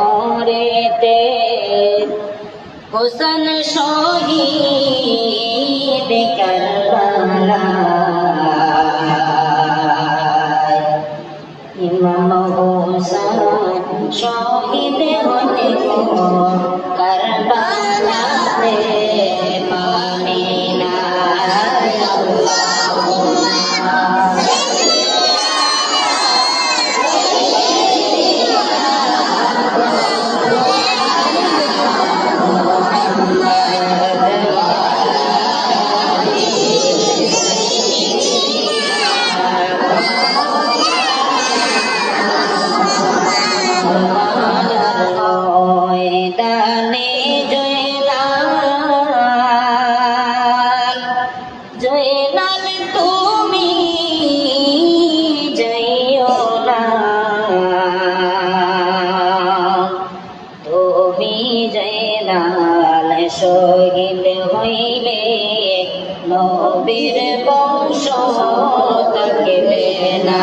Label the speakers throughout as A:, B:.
A: মরেতে হোসেন শহীদ কারবালা ইমাম হোসেন শহীদ হতে কারবালাতে জয়লাল শহীদ হইলে নবীর বংশ থাকবে না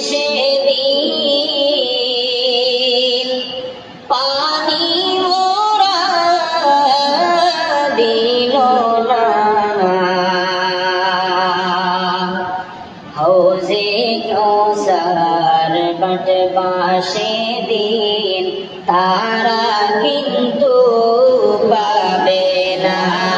A: সেদিন পানি মোরা দিল না। হৌজে কৌসার বটবাসে দিন তারা কিন্তু পাবে না।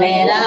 A: मेरा